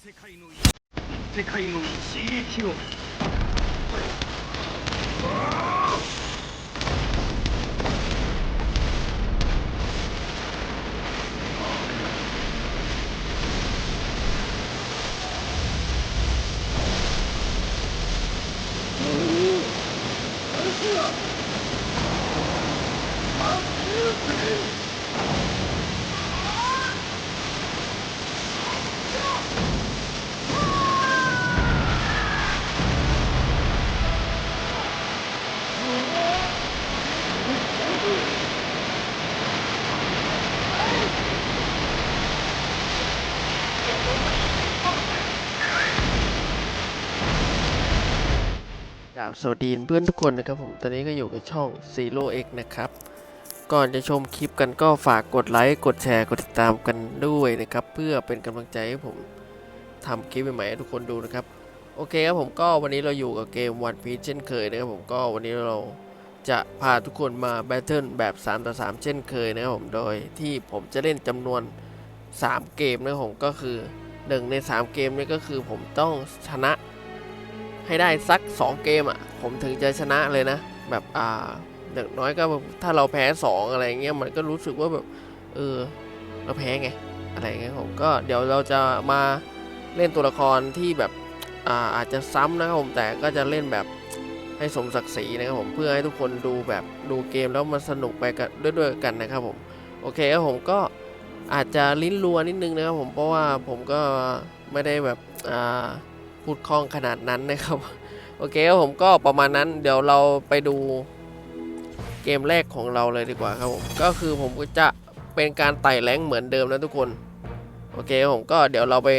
世界の世界の一撃を。 สวัสดีเพื่อนทุกคนนะครับผมตอนนี้ก็อยู่กับช่อง Zero X นะครับ ก่อนจะชมคลิปกันก็ฝากกดไลค์ กดแชร์ กดติดตามกันด้วยนะครับ เพื่อเป็นกำลังใจให้ผมทำคลิปใหม่ๆให้ทุกคนดูนะครับ โอเคครับผมก็วันนี้เราอยู่กับเกม One Piece เช่นเคยนะครับผมก็วันนี้เราจะพาทุกคนมาแบทเทิลแบบ3ต่อ3เช่นเคยนะครับผมโดยที่ผมจะเล่นจำนวน 3 เกมนะครับผมก็คือ 1 ใน 3 เกมนี้ก็คือผมต้องชนะ ให้ได้สัก 2 เกมอะ ผมถึงจะชนะเลยนะ แบบอ่าอย่างน้อยก็ถ้าเราแพ้ 2 อะไรเงี้ยมันก็รู้สึกว่าแบบเออเราแพ้ไงอะไรเงี้ยผมก็เดี๋ยวเราจะมาเล่นตัวละครที่แบบอ่าอาจจะซ้ำนะครับผมแต่ก็จะเล่นแบบให้สมศักดิ์ศรีนะครับผมเพื่อให้ทุกคนดูแบบดูเกมแล้วมันสนุกไปกันด้วยด้วยกันนะครับผมโอเคครับผมก็อาจจะลิ้นรัวนิดนึงนะครับผมเพราะว่าผมก็ไม่ได้แบบอ่า พูดคล่องขนาดนั้นนะครับ โอเคผมก็ประมาณนั้นเดี๋ยวเราไปดูเกมแรกของเราเลยดีกว่าครับผมก็คือผมก็จะเป็นการไต่แรงเหมือนเดิมนะทุกคน โอเคผมก็เดี๋ยวเราไป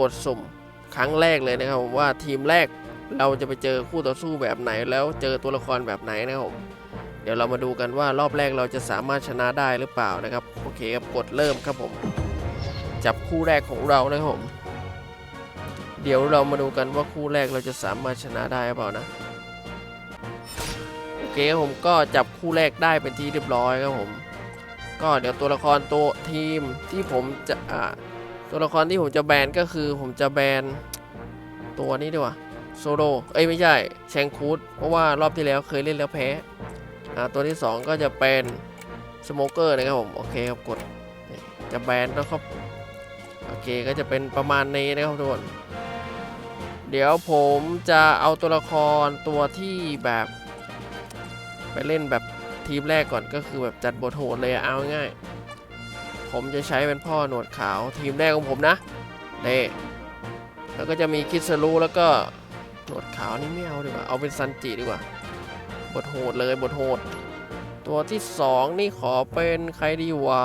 กดสุ่มครั้งแรกเลยนะครับผมว่าทีมแรกเราจะไปเจอคู่ต่อสู้แบบไหนแล้วเจอตัวละครแบบไหนนะครับผมเดี๋ยวเรามาดูกันว่ารอบแรกเราจะสามารถชนะได้หรือเปล่านะครับ โอเคครับกดเริ่มครับผม จับคู่แรกของเรานะครับผม เดี๋ยวเรามาดูกันว่าคู่แรกเราจะสามารถชนะได้หรือเปล่านะโอเคผมก็จับคู่แรกได้เป็นที่เรียบร้อยครับผม ก็เดี๋ยวตัวละครตัวทีมที่ผมจะอ่าตัวละครที่ผมจะแบนก็คือผมจะแบนตัวนี้ดีกว่าโซโลเอ้ยไม่ใช่แชงคูดเพราะว่ารอบที่แล้วเคยเล่นแล้วแพ้อ่าตัวที่สองก็จะเป็นสโมเกอร์นะครับผมโอเคครับกดจะแบนแล้วครับโอเคก็จะเป็นประมาณนี้นะครับทุกคน เดี๋ยวผมจะเอาตัวละครตัวที่แบบ ไปเล่นแบบทีมแรกก่อนก็คือแบบจัดบทโหดเลยเอาง่าย ผมจะใช้เป็นพ่อหนวดขาวทีมแรกของผมนะเน่แล้วก็จะมีคิดสรูแล้วก็หนวดขาวนี่ไม่เอาดีกว่า เอาเป็นซันจิดีกว่า บทโหดเลยบทโหด ตัวที่สองนี่ขอเป็นใครดีวะ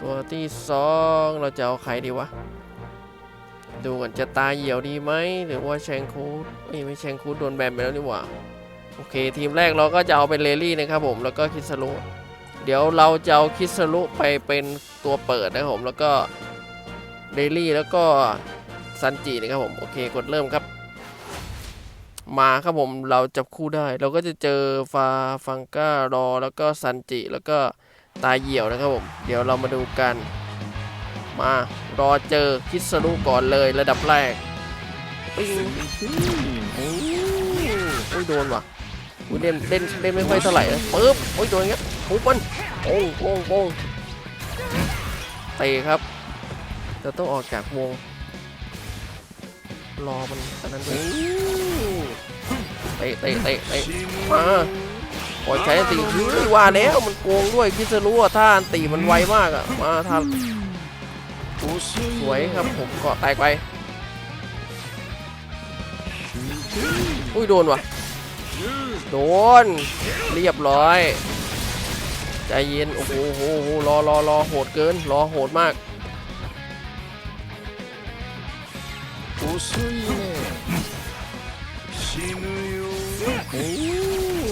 ตัวที่สองเราจะเอาใครดีวะ ดูก่อนจะตายเหี่ยวดีไหมหรือว่าแชงคูดเอ้ยไม่แชงคูดโดนแบนไปแล้วนี่หว่าโอเค ทีมแรกเราก็จะเอาเป็นเลลี่นะครับผมแล้วก็คิสรุเดี๋ยวเราจะเอาคิสรุไปเป็นตัวเปิดนะครับผมแล้วก็เลลี่แล้วก็ซันจินะครับผมโอเคกดเริ่มครับ มาครับผมเราจับคู่ได้ เราก็จะเจอฟาฟังก้ารอแล้วก็ซันจิแล้วก็ตาเหี่ยวนะครับผม เดี๋ยวเรามาดูกันมา รอเจอคิดสรุก่อนเลยระดับแรกปิ้งโอ้ยโอ้ยโดนว่ะอุ้ยเล่นเล่นเล่นไม่ค่อยเท่าไหร่นะปึ๊บโอ้ยโดนอย่างเงี้ยปุ๊บมันโป้งโป้งโป้งเตะครับจะต้องออกจากวง รอมันอันนั้นด้วยเตะเตะเตะเตะมาปล่อยใช้อันตีเฮ้ยว่าแล้วมันโกงด้วยคิดสรุอะถ้าอันตีมันไวมากอะมาถ้า สวยครับผมเกาะแตกไป อุ้ยโดนวะโดน เรียบร้อย ใจเย็น โอ้โหโอ้โหรอรอรอโหดเกิน รอโหดมาก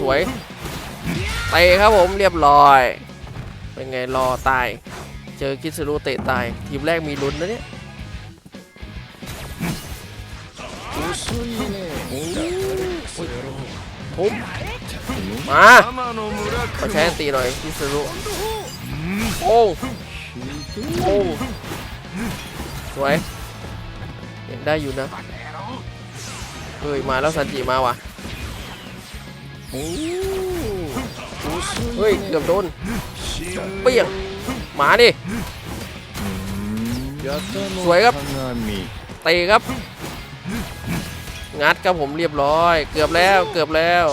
สวยเตะครับผมเรียบร้อย เป็นไงรอตาย อคิสึรุเตะตาย ทีมแรกมีลุ้นนะเนี่ยทุมาขอใช้ตีหน่อยคิสึรุโอโอ้สวยยังได้อยู่นะเฮ้ยมาแล้วสันจิมาว่ะเฮ้ยเกือบโดนเปียง มาดิสวยครับเตะครับ งัดครับผมเรียบร้อย เกือบแล้วเกือบแล้ว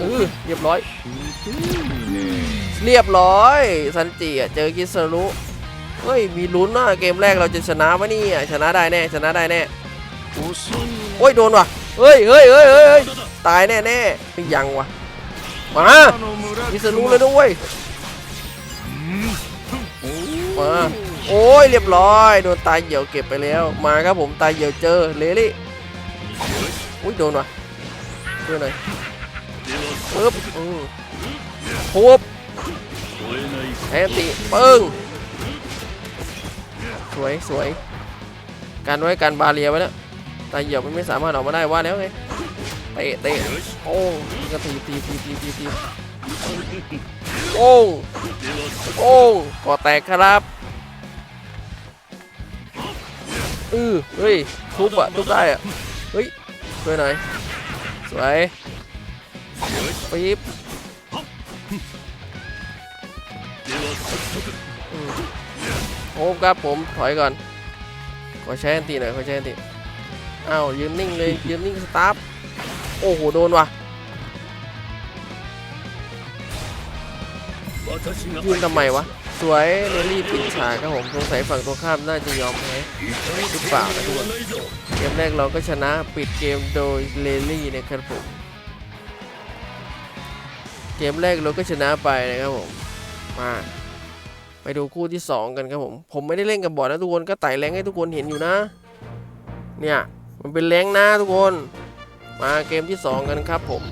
เออเรียบร้อย เรียบร้อย ซันจิอะเจอกิสรุเฮ้ย มีลุ้นว่าเกมแรกเราจะชนะวะเนี่ยชนะได้แน่ชนะได้แน่โอ้ยโดนว่ะเฮ้ยเฮ้ยเฮ้ยเฮ้ยเฮ้ยตายแน่แน่ไม่ยังว่ะ มากิสรุเลยด้วยมาโอ้ยเรียบร้อย โดนตายเหี่ยวเก็บไปแล้ว มาครับผมตายเหี่ยวเจอเลลี่อุ้ยโดนว่ะเพื่อนหน่อยปึ๊บอือทุบแอนติปึ้งสวยสวยการไว้การบาเรียไว้แล้วตายเหยียบมันไม่สามารถออกมาได้ว่าแล้วไง เตะเตะโอ้กระตีตีตีตีตีตีโอ้โอ้ก่อแตกครับเออเฮ้ยทุบอะทุบได้อะเฮ้ยช่วยหน่อยสวยปี๊บโอ้ครับผมถอยก่อนขอใช้แอนตีหน่อยขอใช้แอนตีอ้าวยืนนิ่งเลยยืนนิ่งสตาร์ท โอ้โห โดนว่ะยืนทำไมวะ สวยเรลลี่ปิดฉากครับผมสงสัยฝั่งตรงข้ามน่าจะยอมแพ้หรือเปล่านะทุกคนเกมแรกเราก็ชนะปิดเกมโดยเรลลี่นะครับผมเกมแรกเราก็ชนะไปนะครับผมมาไปดูคู่ที่ 2 กันครับผม ผมไม่ได้เล่นกับบอร์ดนะทุกคนก็ไต่แรงให้ทุกคนเห็นอยู่นะ เนี่ย มันเป็นแรงนะทุกคน มาเกมที่ 2 กันครับผม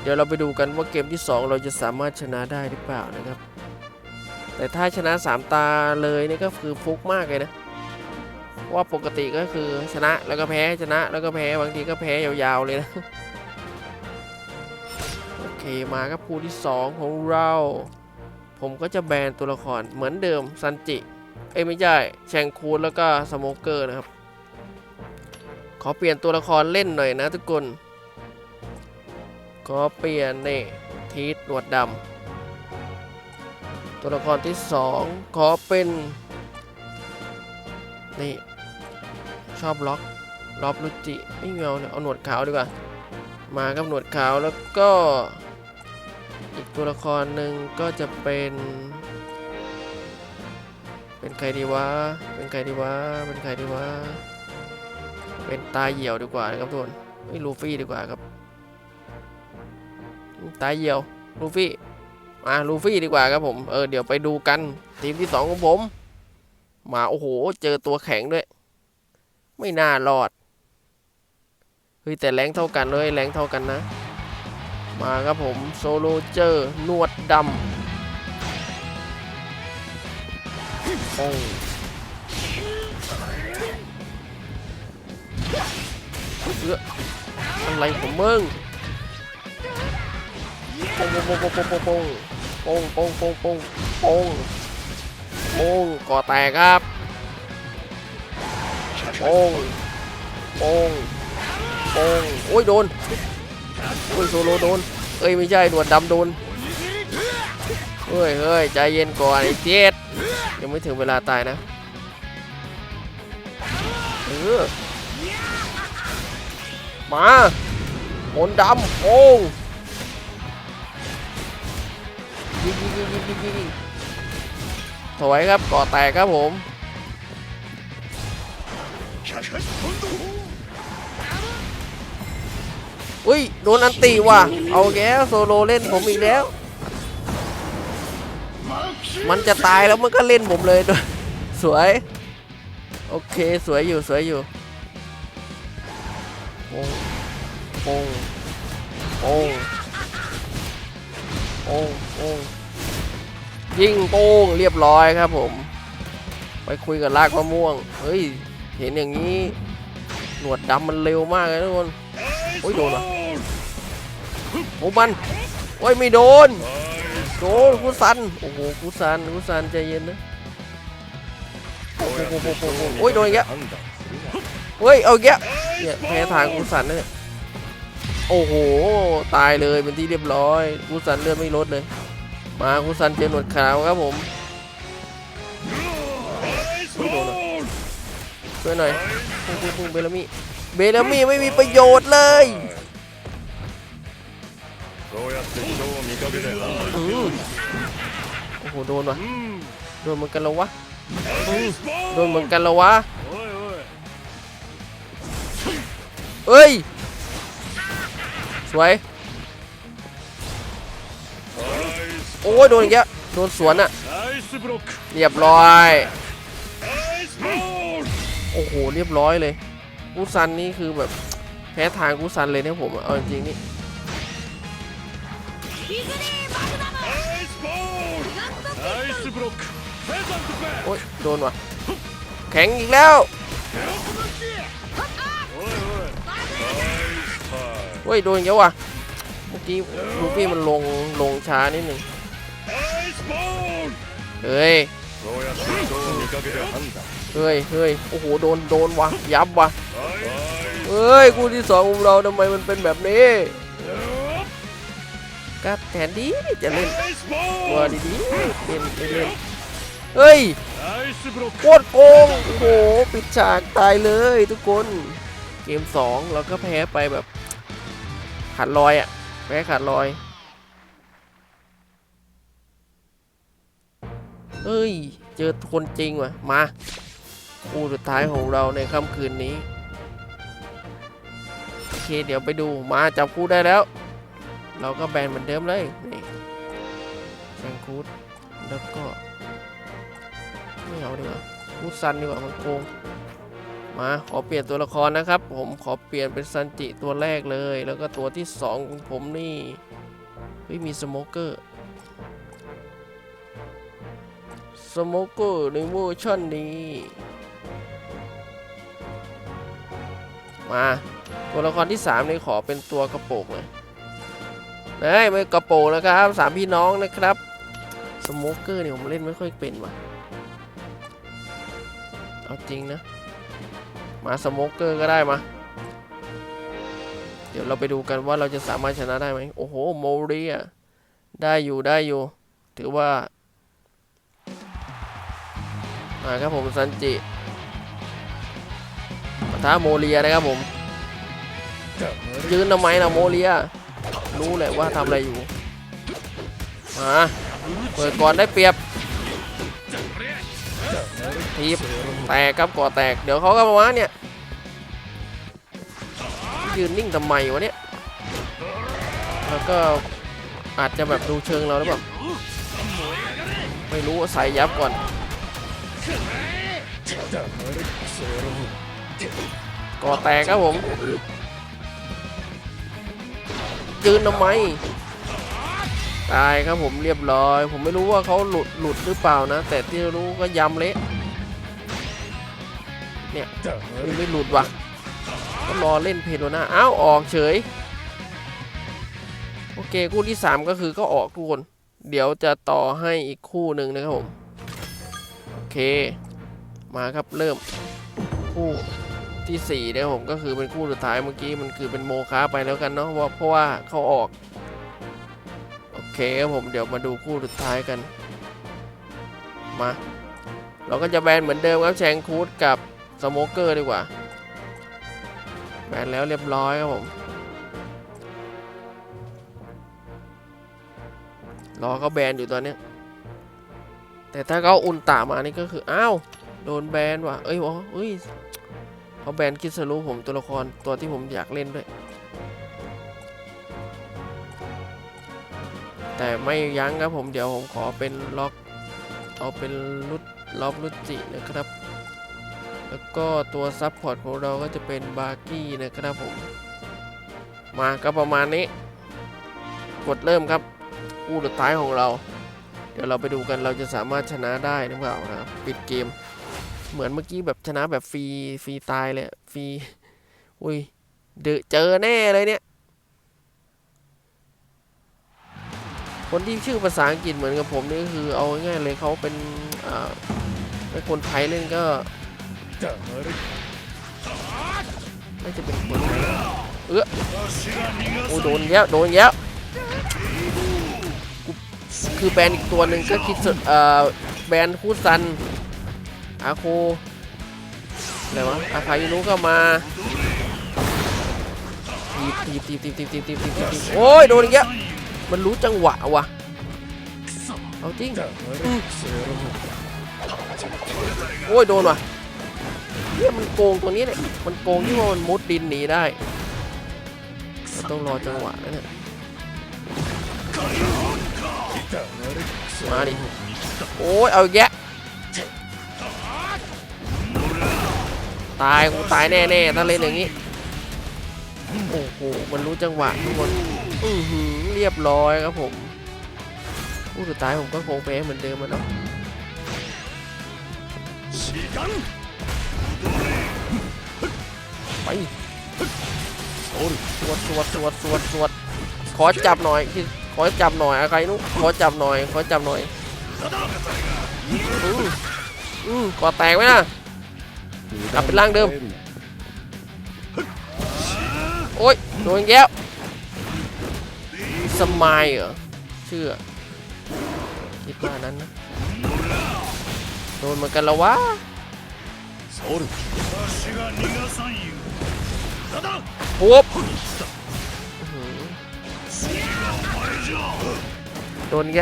เดี๋ยวเราไปดูกันว่าเกมที่ 2 เราจะสามารถชนะได้หรือเปล่านะครับ แต่ถ้าชนะ 3 ตาเลยนี่ก็คือฟุกมากเลยนะว่าปกติก็คือชนะแล้วก็แพ้ชนะแล้วก็แพ้บางทีก็แพ้ยาวๆเลยนะโอเคมาครับคู่ที่ 2 ของเรา ผมก็จะแบนตัวละครเหมือนเดิมซันจิ เอ้ยไม่ใช่แชงคูนแล้วก็สโมเกอร์นะครับ ขอเปลี่ยนตัวละครเล่นหน่อยนะทุกคน ขอเปลี่ยนนี่ทีทหนวดดำตัวละครที่สองขอเป็นนี่ชอบล็อกล็อบลุจิไม่เงเอาเนี่ยเอาหนวดขาวดีกว่า มากับหนวดขาวแล้วก็ อีกตัวละครหนึ่งก็จะเป็น เป็นใครดีวะเป็นใครดีวะเป็นใครดีวะ เป็นตาเหี่ยวดีกว่านะครับทุกคนไม่ลูฟี่ดีกว่าครับ ตาเหี่ยวลูฟี่มาลูฟี่ดีกว่าครับผม เออเดี๋ยวไปดูกัน ทีมที่สองของผม มาโอ้โห เจอตัวแข็งด้วย ไม่น่ารอด เฮ้ยแต่แรงเท่ากันเลยแรงเท่ากันนะ มาครับผมโซโลเจอร์นวดดำโอ้ เอออะไรของมึงโป้งปงปงปงปงปงปงปงปงปงปงปงก่อแตกครับปงปงปงโอ้ยโดนโอ้ยโซโลโดนเอ้ยไม่ใช่หนวดดำโดนเฮ้ยเฮ้ยใจเย็นก่อนไอ้เจ็ดยังไม่ถึงเวลาตายนะเออ มาหนดำโอ้งยิงยิงยิงยิงยิงยิงถอยครับก่อแตกครับผมอุ้ยโดนอันตีว่ะ เอาแก้โซโลเล่นผมอีกแล้ว มันจะตายแล้วมันก็เล่นผมเลยด้วย สวย โอเค สวยอยู่สวยอยู่ ป้งโป้งโป้งโป้งโป้งยิงโป้งเรียบร้อยครับผม ไปคุยกับลากมะม่วง เฮ้ย เห็นอย่างนี้ หนวดดำมันเร็วมากเลยทุกคน โอ้ยโดนว่ะโอ้มัน โอ้ยไม่โดน โดนกูซัน โอ้โหกูซันกูซันใจเย็นนะโอ้โหโอ้โหโอ้โหโอ้ยโดนอีกแล้วเฮ้ย เอาอีกแล้ว เนี่ยแพ้ทางกูสันเนี่ยโอ้โห ตายเลยเป็นที่เรียบร้อยกูสันเลือดไม่ลดเลย มากูสันเจอหนวดขาวครับผมช่วยหน่อยเพิ่งพุ่งพุ่งเบลามีเบลามีไม่มีประโยชน์เลยโอ้โหโดนวะโดนเหมือนกันแล้ววะโดนเหมือนกันแล้ววะ เอ้ย สวย โอ้ยโดนยังเงี้ยโดนสวนอะเรียบร้อย โอ้โห เรียบร้อยเลย กูซันนี่คือแบบแพ้ทางกูซันเลยนะผม เอาจริงนี่โอ้ยโดนว่ะ แข็งอีกแล้ว เฮ้ยโดนเยอะว่ะเมื่อกี้ลูฟี่มันลงลงช้านิดหนึ่งเฮ้ยเฮ้ยเฮ้ยโอ้โหโดนโดนว่ะยับว่ะเฮ้ยกู่ที่สองของเราทำไมมันเป็นแบบนี้ครัแทนดีจะเล่นตัวดีๆเล่นเล่นเฮ้ยโคตรโกงโอ้โหปิดฉากตายเลยทุกคนเกม 2 เราก็แพ้ไปแบบ ขาดลอยอะแพ้ขาดลอยเฮ้ย เจอคนจริงว่ะ มาคู่สุดท้ายของเราในค่ำคืนนี้ โอเค เดี๋ยวไปดู มาจับคู่ได้แล้ว เราก็แบนเหมือนเดิมเลย นี่แซงคูดแล้วก็ ไม่เอาดีกว่าพูดซันดีกว่ามันโกง มาขอเปลี่ยนตัวละครนะครับ ผมขอเปลี่ยนเป็นซันจิตัวแรกเลย แล้วก็ตัวที่สองของผมนี่เฮ้ยมีสโมเกอร์สโมเกอร์ในเวอร์ชันนี้ มาตัวละครที่สามนี่ขอเป็นตัวกระโปงเลยเฮ้ยไม่กระโปงนะครับสามพี่น้องนะครับสโมเกอร์เนี่ยผมเล่นไม่ค่อยเป็นว่ะเอาจริงนะ มาสโมกเกอร์ก็ได้มาเดี๋ยวเราไปดูกันว่าเราจะสามารถชนะได้ไหมโอ้โหโมเรียได้อยู่ได้อยู่ ถือว่ามาครับผมซันจิปะทะโมเรียนะครับผมยืนทำไมล่ะโมเรียรู้แหละว่าทำอะไรอยู่มาเปิดก่อนได้เปรียบ ทีบแตกครับก่อแตก เดี๋ยวเขาก็มาเนี่ย ยืนนิ่งทำไมวะเนี่ย แล้วก็อาจจะแบบดูเชิงเราหรือเปล่า ไม่รู้ใส่ยับก่อน ก่อแตกครับผม ยืนทำไมตายครับผมเรียบร้อย ผมไม่รู้ว่าเขาหลุดหลุดหรือเปล่านะ แต่ที่รู้ก็ยำเละ ไม่ไม่หลุดว่ะก็รอเล่นเพโลนาอ้าวออกเฉย โอเคคู่ที่ 3 ก็คือก็ออกทุกคนเดี๋ยวจะต่อให้อีกคู่หนึ่งนะครับผม โอเค มาครับเริ่มคู่ที่4นะครับผมก็คือเป็นคู่สุดท้ายเมื่อกี้มันคือเป็นโมคาไปแล้วกันเนาะว่าเพราะว่าเขาออก โอเคครับผมเดี๋ยวมาดูคู่สุดท้ายกันมา เราก็จะแบนเหมือนเดิมครับแชงคูดกับ สโมเกอร์ดีกว่าแบนแล้วเรียบร้อยครับผม รอเขาแบนอยู่ตอนนี้แต่ถ้าเขาอุนตามานี่ก็คือ อ้าว โดนแบนว่ะ เอ้ยวะเอ้ยเขาแบนคิสรุผมตัวละครตัวที่ผมอยากเล่นด้วย แต่ไม่ยั้งครับผมเดี๋ยวผมขอเป็นล็อก เอาเป็นลุดล็อบลุดจินะครับ แล้วก็ตัวซับพอร์ตของเราก็จะเป็นบาร์กี้นะครับผม มาก็ประมาณนี้ กดเริ่มครับคู่สุดท้ายของเรา เดี๋ยวเราไปดูกันเราจะสามารถชนะได้หรือเปล่านะครับปิดเกม เหมือนเมื่อกี้แบบชนะแบบฟรีฟรีตายเลยฟรีอุ้ยเดอเจอแน่เลยเนี่ย คนที่ชื่อภาษาอังกฤษเหมือนกับผมนี่ก็คือเอาง่ายๆเลยเขาเป็นอ่าเป็นคนไทยเล่นก็ ไม่จะเป็นคนเออโอ้โดนแล้วโดนแล้วคือแบนอีกตัวหนึ่งก็คิดเอ่อแบนคูซันอาโคอะไรวะอาคาอินุก็มาตีตีตีตีตีตีตีตีตีโอ้ยโดนอีกแล้วมันรู้จังหวะว่ะเอาจริงโอ้ยโดนว่ะ เนี่ยมันโกงตรงนี้เลยมันโกงที่ว่ามันมุดดินหนีได้ต้องรอจังหวะนะเนี่ยมาดิโอ้ยเอาแยะตายกูตายแน่ๆถ้าเล่นอย่างนี้โอ้โหมันรู้จังหวะทุกคนอือหือเรียบร้อยครับผมผู้สุดท้ายผมก็คงแพ้เหมือนเดิมมันเนาะ ไปおるสวดสวดสวดสวดสวดขอจับหน่อยพี่ขอจับหน่อยอะไรนุขอจับหน่อยขอจับหน่อยอืมอืมก่อแตกไหมนะกลับเป็นร่างเดิมโอ้ยโดนอีกแย้วสมายเหรอเชื่อคิดว่านั้นนะโดนเหมือนกันแล้ววะ おる私が逃がさんโดนแก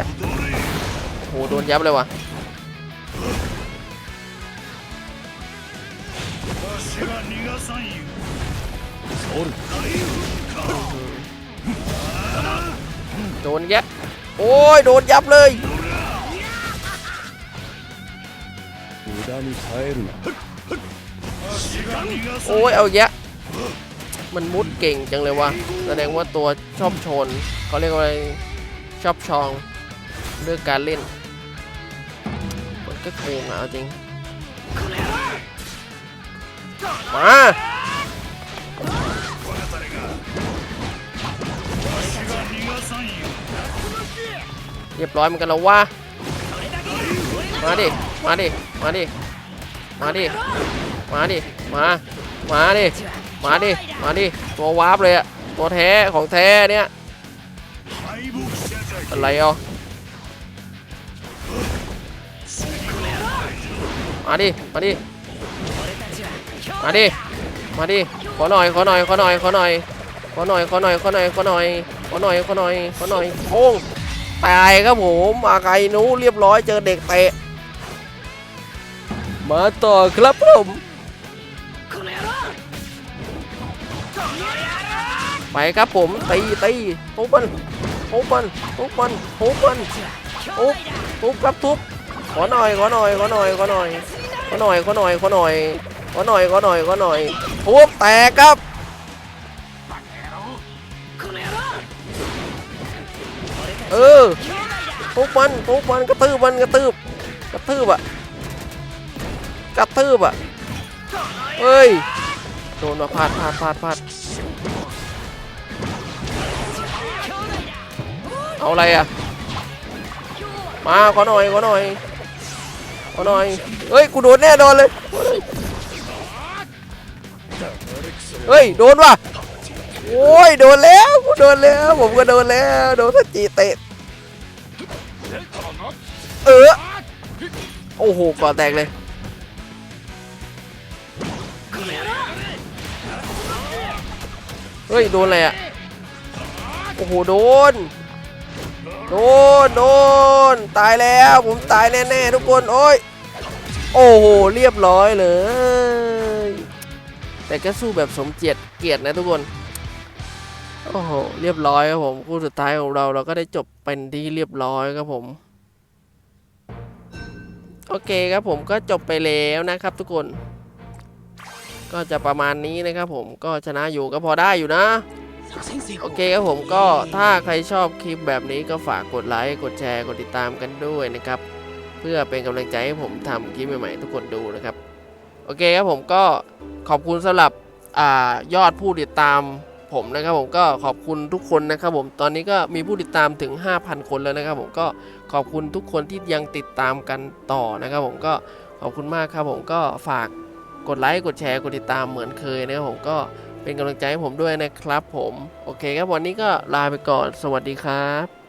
โหโดนยับเลยวะโดนแกโอ้ยโดนยับเลย無駄に耐えるな โอ้ยเอาแยะมันมุดเก่งจังเลยวะแสดงว่าตัวชอบชนเขาเรียกว่าอะไรชอบชองเรื่องการเล่นมันก็โกงอะเอาจริงมาเรียบร้อยมันกันแล้วว่ามาดิ มาดิ มาดิ มาดิ มาดิ มา มาดิ มาดิ มาดิ ตัววาร์ปเลยอะตัวแท้ของแท้เนี่ยอะไรอะมาดิ มาดิ มาดิ มาดิ ขอหน่อย ขอหน่อย ขอหน่อย ขอหน่อย ขอหน่อย ขอหน่อย ขอหน่อย ขอหน่อย ขอหน่อย ขอหน่อย ขอหน่อยโอ้งตายครับผมอาไกนู้เรียบร้อยเจอเด็กเตะ มาต่อครับผม ไปครับผมตีตีทุบมันทุบมันทุบมันทุบมันทุบทุบครับทุบขอหน่อยขอหน่อยขอหน่อยขอหน่อยขอหน่อยขอหน่อยขอหน่อยขอหน่อยขอหน่อยขอหน่อยทุบแตกครับเออทุบมันทุบมันกระตืบมันกระตืบกระตืบอะกระตืบอะเฮ้ยโดนมาพลาดพลาดพลาดพลาด เอาอะไรอะ มาขอหน่อยขอหน่อยขอหน่อยเฮ้ยกูโดนแน่นอนเลย เฮ้ยโดนว่ะโอ้ยโดนแล้วกูโดนแล้ว ผมก็โดนแล้วโดนสจีเตะเออโอ้โหก่อแตกเลยเฮ้ยโดนอะไรอะโอ้โหโดน โดนโดนตายแล้วผมตายแน่ๆทุกคนโอ้ยโอ้โหเรียบร้อยเลย แต่ก็สู้แบบสมเกียรติเกียรตินะทุกคนโอ้โหเรียบร้อยครับผมคู่สุดท้ายของเราเราก็ได้จบเป็นที่เรียบร้อยครับผมโอเคครับผมก็จบไปแล้วนะครับทุกคน ก็จะประมาณนี้นะครับผมก็ชนะอยู่ก็พอได้อยู่นะ โอเคครับผมก็ถ้าใครชอบคลิปแบบนี้ก็ฝากกดไลค์กดแชร์กดติดตามกันด้วยนะครับ เพื่อเป็นกำลังใจให้ผมทำคลิปใหม่ๆทุกคนดูนะครับ โอเคครับผมก็ขอบคุณสำหรับอยอดผู้ติดตามผมนะครับผมก็ขอบคุณทุกคนนะครับผมตอนนี้ก็มีผู้ติดตามถึง 5,000 คนแล้วนะครับผมก็ขอบคุณทุกคนที่ยังติดตามกันต่อนะครับผมก็ขอบคุณมากครับผมก็ฝากกดไลค์กดแชร์กดติดตามเหมือนเคยนะครับผมก็ เป็นกำลังใจให้ผมด้วยนะครับผม โอเคครับวันนี้ก็ลาไปก่อน สวัสดีครับ